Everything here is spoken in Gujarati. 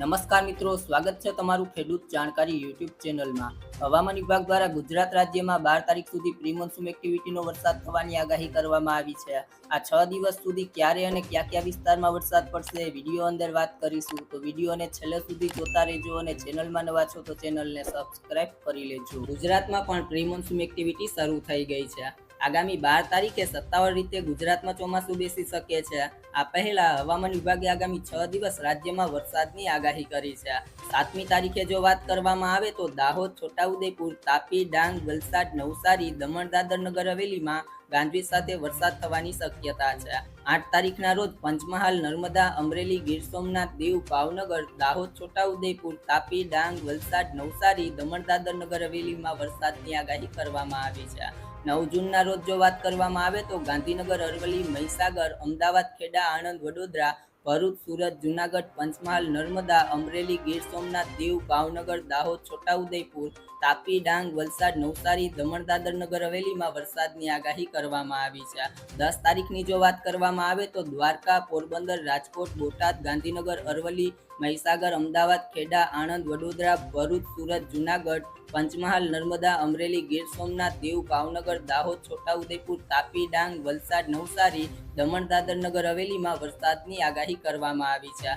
નમસ્કાર મિત્રો, સ્વાગત છે તમારું ખેડૂત જાણકારી યુટ્યુબ ચેનલમાં. હવામાન વિભાગ દ્વારા ગુજરાત રાજ્યમાં બાર તારીખ સુધી પ્રી એક્ટિવિટીનો વરસાદ થવાની આગાહી કરવામાં આવી છે. આ છ દિવસ સુધી ક્યારે અને કયા કયા વિસ્તારમાં વરસાદ પડશે, વીડિયો અંદર વાત કરીશું. તો વિડીયોને છેલ્લે સુધી જોતા રહેજો અને ચેનલમાં નવા છો તો ચેનલને સબસ્ક્રાઇબ કરી લેજો. ગુજરાતમાં પણ પ્રી એક્ટિવિટી શરૂ થઈ ગઈ છે. આગામી બાર તારીખે સત્તાવાર રીતે ગુજરાતમાં ચોમાસું બેસી શકે છે. આ પહેલા હવામાન વિભાગે આગામી છ દિવસ રાજ્યમાં વરસાદની આગાહી કરી છે. સાતમી તારીખે જો વાત કરવામાં આવે તો દાહોદ, છોટાઉદેપુર, તાપી, ડાંગ, વલસાડ, નવસારી, દમણ દાદર નગર હવેલીમાં ગાંધીજ સાથે વરસાદ થવાની શક્યતા છે. આઠ તારીખના રોજ પંચમહાલ, નર્મદા, અમરેલી, ગીર સોમનાથ, દીવ, ભાવનગર, દાહોદ, છોટાઉદેપુર, તાપી, ડાંગ, વલસાડ, નવસારી દમણ દાદર નગર હવેલીમાં વરસાદની આગાહી કરવામાં આવી છે. નવ જૂનના રોજ જો વાત કરવામાં આવે તો ગાંધીનગર, અરવલ્લી, મહીસાગર, અમદાવાદ, ખેડા, આણંદ, વડોદરા ભરૂચ, સુરત, જુનાગઢ, પંચમહાલ, નર્મદા, અમરેલી, ગીર સોમનાથ, દીવ, ભાવનગર, દાહોદ, છોટાઉદેપુર, તાપી, ડાંગ, વલસાડ, નવસારી, દમણ, દાદરનગર હવેલીમાં વરસાદની આગાહી કરવામાં આવી છે. દસ તારીખની જો વાત કરવામાં આવે તો દ્વારકા, પોરબંદર, રાજકોટ, બોટાદ, ગાંધીનગર, અરવલ્લી મહીસાગર, અમદાવાદ, ખેડા, આણંદ, વડોદરા, ભરૂચ, સુરત, જુનાગઢ, પંચમહાલ, નર્મદા, અમરેલી, ગીર સોમનાથ, દીવ, ભાવનગર, દાહોદ, છોટાઉદેપુર, તાપી, ડાંગ, વલસાડ, નવસારી, દમણ, દાદરનગર, હવેલીમાં વરસાદની આગાહી કરવામાં આવી છે.